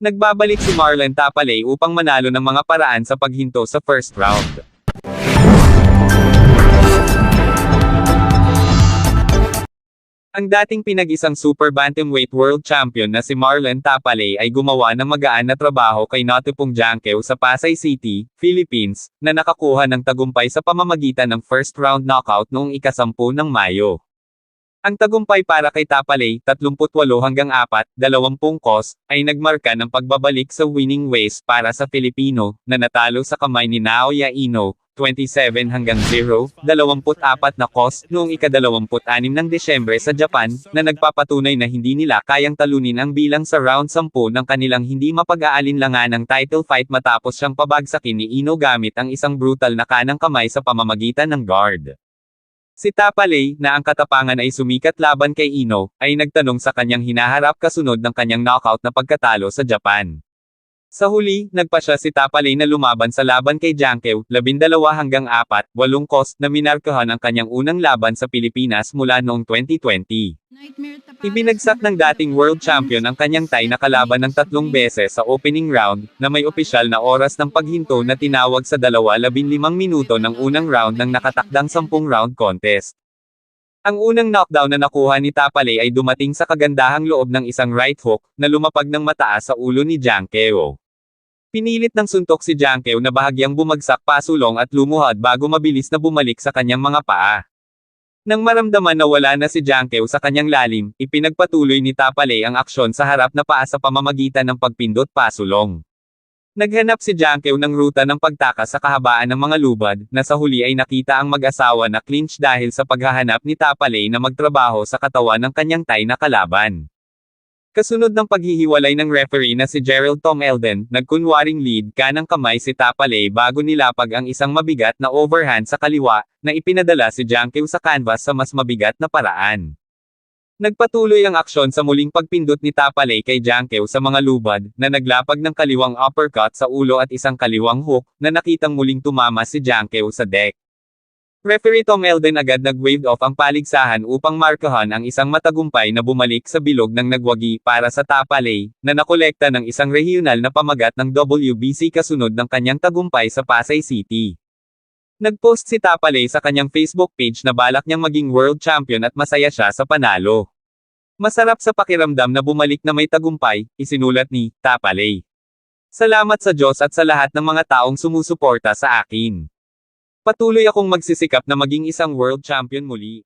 Nagbabalik si Marlon Tapalay upang manalo ng mga paraan sa paghinto sa first round. Ang dating pinag-isang super bantamweight world champion na si Marlon Tapalay ay gumawa ng magaan na trabaho kay Notipong Jankeu sa Pasay City, Philippines, na nakakuha ng tagumpay sa pamamagitan ng first round knockout noong ikasampu ng Mayo. Ang tagumpay para kay Tapalay, 38 hanggang 4, 20 kos, ay nagmarka ng pagbabalik sa winning ways para sa Filipino, na natalo sa kamay ni Naoya Ino, 27 hanggang 0, 24 na kos, noong ika-26 ng Desyembre sa Japan, na nagpapatunay na hindi nila kayang talunin ang bilang sa round 10 ng kanilang hindi mapag-aalinlangan ng title fight matapos siyang pabagsakin ni Ino gamit ang isang brutal na kanang kamay sa pamamagitan ng guard. Si Tapalay, na ang katapangan ay sumikat laban kay Ino, ay nagtanong sa kanyang hinaharap kasunod ng kanyang knockout na pagkatalo sa Japan. Sa huli, nagpa siya si Tapalay na lumaban sa laban kay Jankeu, 12 hanggang 4, 8 kos, na minarkahan ang kanyang unang laban sa Pilipinas mula noong 2020. Ibinagsak ng dating world champion ang kanyang tie na kalaban ng tatlong beses sa opening round, na may opisyal na oras ng paghinto na tinawag sa 2-15 minuto ng unang round ng nakatakdang 10 round contest. Ang unang knockdown na nakuha ni Tapalay ay dumating sa kagandahang loob ng isang right hook, na lumapag ng mataas sa ulo ni Jankeo. Pinilit ng suntok si Jankeo na bahagyang bumagsak pasulong at lumuhad bago mabilis na bumalik sa kanyang mga paa. Nang maramdaman na wala na si Jankeo sa kanyang lalim, ipinagpatuloy ni Tapalay ang aksyon sa harap na paa sa pamamagitan ng pagpindot pasulong. Naghanap si Jankeo ng ruta ng pagtakas sa kahabaan ng mga lubad, na sa huli ay nakita ang mag-asawa na clinch dahil sa paghahanap ni Tapalay na magtrabaho sa katawan ng kanyang tay na kalaban. Kasunod ng paghihiwalay ng referee na si Gerald Tom Elden, nagkunwaring lead kanang kamay si Tapalay bago nilapag ang isang mabigat na overhand sa kaliwa, na ipinadala si Jankeo sa canvas sa mas mabigat na paraan. Nagpatuloy ang aksyon sa muling pagpindot ni Tapalay kay Jankeo sa mga lubad, na naglapag ng kaliwang uppercut sa ulo at isang kaliwang hook, na nakitang muling tumama si Jankeo sa deck. Referee Tom Elden agad nag-waved off ang paligsahan upang markahan ang isang matagumpay na bumalik sa bilog ng nagwagi para sa Tapalay, na nakolekta ng isang regional na pamagat ng WBC kasunod ng kanyang tagumpay sa Pasay City. Nagpost si Tapalay sa kanyang Facebook page na balak niyang maging world champion at masaya siya sa panalo. Masarap sa pakiramdam na bumalik na may tagumpay, isinulat ni Tapalay. Salamat sa Diyos at sa lahat ng mga taong sumusuporta sa akin. Patuloy akong magsisikap na maging isang world champion muli.